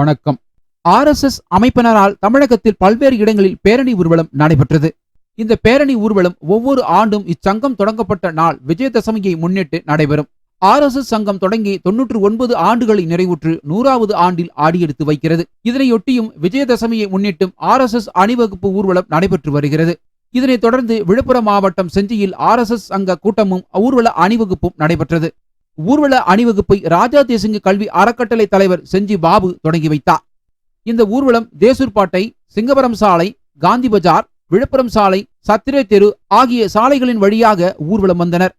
வணக்கம். R S S அமைப்பினரால் தமிழகத்தில் பல்வேறு இடங்களில் பேரணி ஊர்வலம் நடைபெற்றது. இந்த பேரணி ஊர்வலம் ஒவ்வொரு ஆண்டும் இச்சங்கம் தொடங்கப்பட்ட நாள் விஜயதசமியை முன்னிட்டு நடைபெறும். ஆர் எஸ் எஸ் சங்கம் தொடங்கி தொன்னூற்று ஒன்பது ஆண்டுகளை நிறைவுற்று நூறாவது ஆண்டில் ஆடியெடுத்து வைக்கிறது. இதனையொட்டியும் விஜயதசமியை முன்னிட்டும் ஆர் எஸ் எஸ் அணிவகுப்பு ஊர்வலம் நடைபெற்று வருகிறது. இதனைத் தொடர்ந்து விழுப்புரம் மாவட்டம் செஞ்சியில் ஆர் எஸ் எஸ் சங்க கூட்டமும் ஊர்வல அணிவகுப்பும் நடைபெற்றது. ஊர்வல அணிவகுப்பை ராஜா தேசிங்க கல்வி அறக்கட்டளை தலைவர் செஞ்சி பாபு தொடங்கி வைத்தார். இந்த ஊர்வலம் தேசூர்பாட்டை சிங்கபுரம் சாலை காந்தி பஜார் விழுப்புரம் சாலை சத்திரே தெரு ஆகிய சாலைகளின் வழியாக ஊர்வலம் வந்தனர்.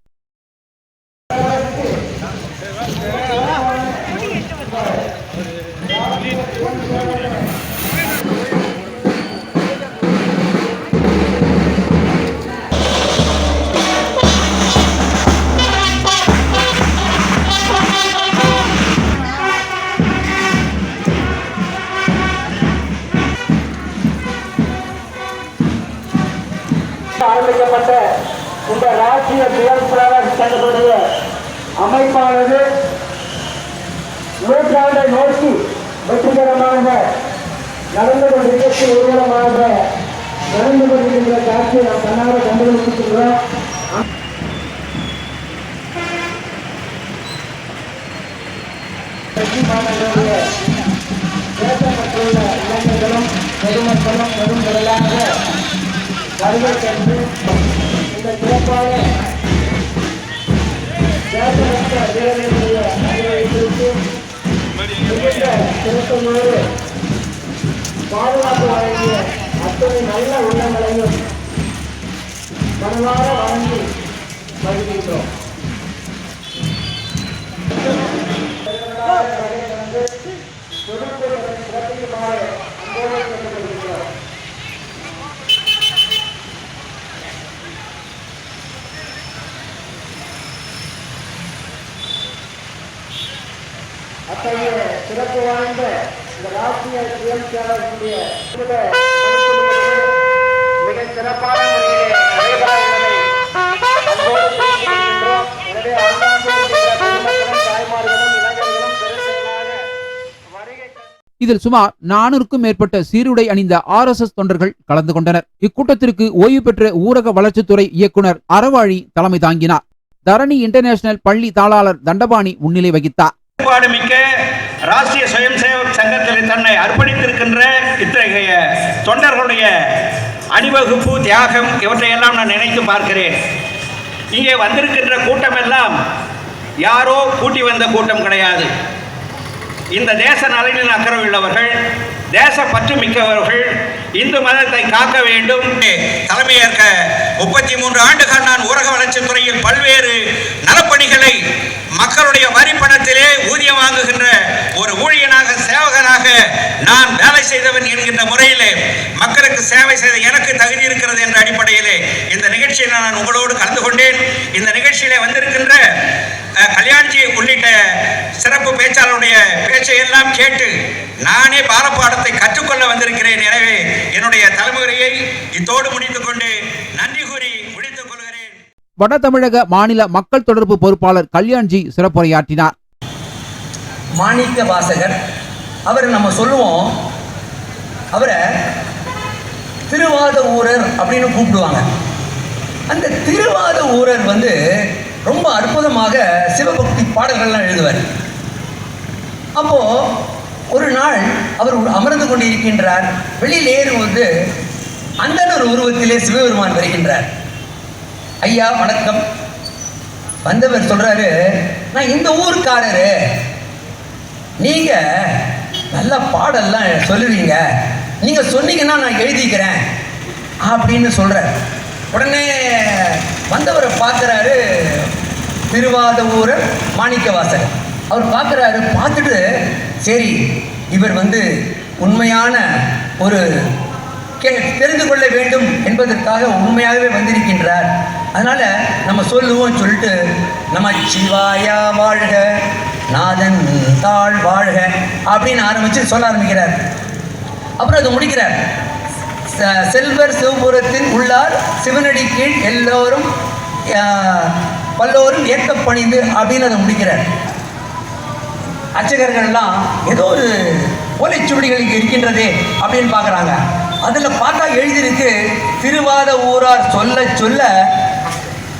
மத்திய ராஷ்டிரிய சங்கத்துடைய அமைப்பானது நூற்றாண்டை நோக்கி வெற்றிகரமாக நடந்து கொண்டிருக்கக்கூடிய ஊர்வலமாக நடந்து கொண்டிருக்கிற காட்சியை நாம் கண்ணாக கண்டுபிடிச்சிருக்கிறோம் வெற்றி மாணவர்களுடைய பேசப்பட்டுள்ள இளைஞர்களும் பொதுமக்களும் பெரும் திரளாக வருகை சென்று பாதுகாப்பு வழங்கிய அத்தனை நல்ல உள்ளங்களையும் சிறப்பு வாய்ந்த இந்த ராஷ்டிரிய சுயம்சேவர்களுடைய மிக சிறப்பான முறையிலே நடைபெற எனவே அண்ணாந்து தாய்மார்களும் இதில் சுமார் நானூறுக்கும் மேற்பட்ட சீருடை அணிந்த ஆர் எஸ் எஸ் தொண்டர்கள் கலந்து கொண்டனர். இக்கூட்டத்திற்கு ஓய்வு பெற்ற ஊரக வளர்ச்சித்துறை இயக்குனர் அறவாழி தலைமை தாங்கினார். தரணி இன்டர்நேஷனல் பள்ளி தாளாளர் தண்டபாணி முன்னிலை வகித்தார். மிக்க ராஷ்டிரிய சுயம் சேவக் சங்கத்தில் தன்னை அர்ப்பணித்திருக்கின்ற இத்தகைய தொண்டர்களுடைய அணிவகுப்பு தியாகம் இவற்றையெல்லாம் நான் நினைத்து பார்க்கிறேன். இங்கே வந்திருக்கின்ற கூட்டம் எல்லாம் யாரோ கூட்டி வந்த கூட்டம் கிடையாது. இந்த தேச நலனில் அக்கறை உள்ளவர்கள் தேச பற்று மிக்கவர்கள் இந்து மதத்தை காக்க வேண்டும். தலைமையேற்க முப்பத்தி மூன்று ஆண்டுகள் நான் ஊரக செய்த எனக்கு தகுதி இருக்கிறது என்ற அடிப்படையிலே இந்த நிகழ்ச்சியில் நான் உங்களோடு கலந்து கொண்டேன். இந்த நிகழ்ச்சியிலே வந்திருக்கின்ற கல்யாண்ஜி உள்ளிட்ட சிறப்பு பேச்சாளருடைய பேச்சை எல்லாம் கேட்டு நானே பாலப்பாடத்தை கற்றுக்கொள்ள வந்திருக்கிறேன். எனவே என்னுடைய தலைமுறையை இத்தோடு முடித்துக் கொண்டு நன்றி கூறி முடித்துக் கொள்கிறேன். வட தமிழக மாநில மக்கள் தொடர்பு பொறுப்பாளர் கல்யாண்ஜி சிறப்புரையாற்றினார். மாணிக்க வாசகர் அவர் நம்ம சொல்லுவோம் அவரை திருவாத ஊரர் அப்படின்னு கூப்பிடுவாங்க. அந்த திருவாத ஊரர் வந்து ரொம்ப அற்புதமாக சிவபக்தி பாடல்கள்லாம் எழுதுவார். அப்போ ஒரு நாள் அவர் அமர்ந்து கொண்டிருக்கின்றார். வெளியில் ஏறும்போது அந்தனர் உருவத்திலே சிவபெருமான் வருகின்றார். ஐயா வணக்கம். வந்தவர் சொல்றாரு நான் இந்த ஊருக்காரரு. நீங்க நல்ல பாடல்லாம் சொல்லுவீங்க. நீங்க சொன்னீங்கன்னா நான் எழுதிக்கிறேன் அப்படின்னு சொல்கிறார் உடனே வந்தவரை பார்க்குறாரு திருவாத ஊரர் மாணிக்கவாசகர். அவர் பார்க்குறாரு பார்த்துட்டு சரி இவர் வந்து உண்மையான ஒரு கே தெரிந்து கொள்ள வேண்டும் என்பதற்காக உண்மையாகவே வந்திருக்கின்றார். அதனால் நம்ம சொல்லுவோம் சொல்லிட்டு நம்ம சிவாயா வாழ்க நாதன் தாழ் வாழ்க அப்படின்னு ஆரம்பித்து சொல்ல ஆரம்பிக்கிறார். அப்புறம் அது முடிக்கிறார். செல்வர் சிவபுரத்தின் உள்ளார். சிவனடி கீழ் எல்லோரும் ஆஹ், பல்லோரும் ஏற்க பணிந்து அப்படின்னு அதை முடிக்கிறார். அர்ச்சகர்கள்லாம் ஏதோ ஒரு ஓலைச்சுவடிகள் இங்கே இருக்கின்றதே அப்படின்னு பார்க்குறாங்க. அதில் பார்த்தா எழுதியிருக்கு திருவாத ஊரார் சொல்ல சொல்ல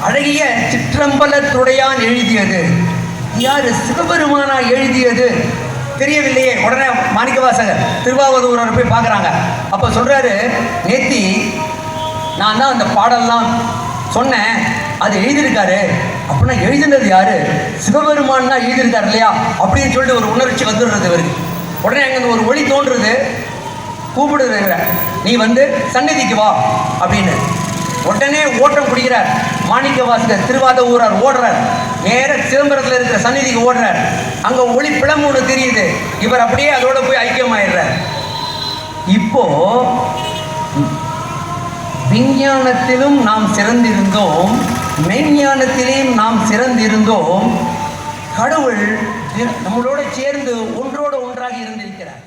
அழகிய சிற்றம்பலத்துடையான் எழுதியது. யார் சிவபெருமானா எழுதியது? தெரியவில்லையே. உடனே மாணிக்கவாசகர் திருவாவதூரர் போய் பார்க்குறாங்க. அப்போ சொல்கிறாரு நேத்தி நான் தான் அந்த பாடல்லாம் சொன்னேன். அது எழுதியிருக்காரு. அப்படின்னா எழுதினது யாரு? சிவபெருமான் தான் எழுதியிருக்காரு இல்லையா? அப்படின்னு சொல்லிட்டு ஒரு உணர்ச்சி வந்துடுறது இவருக்கு. உடனே அங்கே ஒரு ஒளி தோன்றுறது கூப்பிடுறது இவரை. நீ வந்து சந்நிதிக்கு வா. அப்படின்னு. உடனே ஓட்டம் குடிக்கிறார். மாணிக்க வாசகர் திருவாத ஊரார் ஓடுறார். நேர சிதம்பரத்தில் இருக்கிற சந்நிதிக்கு ஓடுறார். அங்கே ஒளி பிளம்பு ஒன்று தெரியுது. இவர் அப்படியே அதோட போய் ஐக்கியமாயிடுறார். இப்போ விஞ்ஞானத்திலும் நாம் சிறந்திருந்தோம். மெய்ஞானத்திலேயும் நாம் சிறந்திருந்தோம். கடவுள் நம்மளோட சேர்ந்து ஒன்றோடு ஒன்றாக இருந்திருக்கிறார்.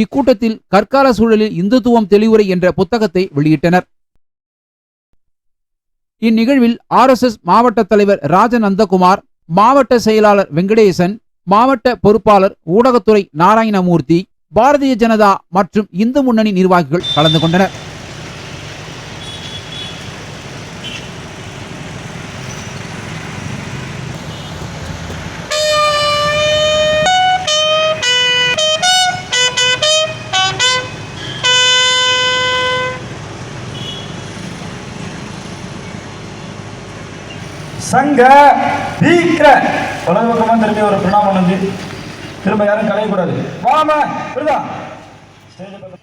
இக்கூட்டத்தில் கற்கால சூழலில் இந்துத்துவம் தெளிவுரை என்ற புத்தகத்தை வெளியிட்டனர். இந்நிகழ்வில் ஆர் எஸ் எஸ் மாவட்ட தலைவர் ராஜநந்தகுமார் மாவட்ட செயலாளர் வெங்கடேசன் மாவட்ட பொறுப்பாளர் ஊடகத்துறை நாராயணமூர்த்தி பாரதிய ஜனதா மற்றும் இந்து முன்னணி நிர்வாகிகள் கலந்து கொண்டனர். சங்க தீக்கிர வலது பக்கமாக திரும்பி ஒரு பிரணாமம் வந்து திரும்ப யாரும் கலையக்கூடாது. வாம விருதா ஸ்டேஜ் பக்கம்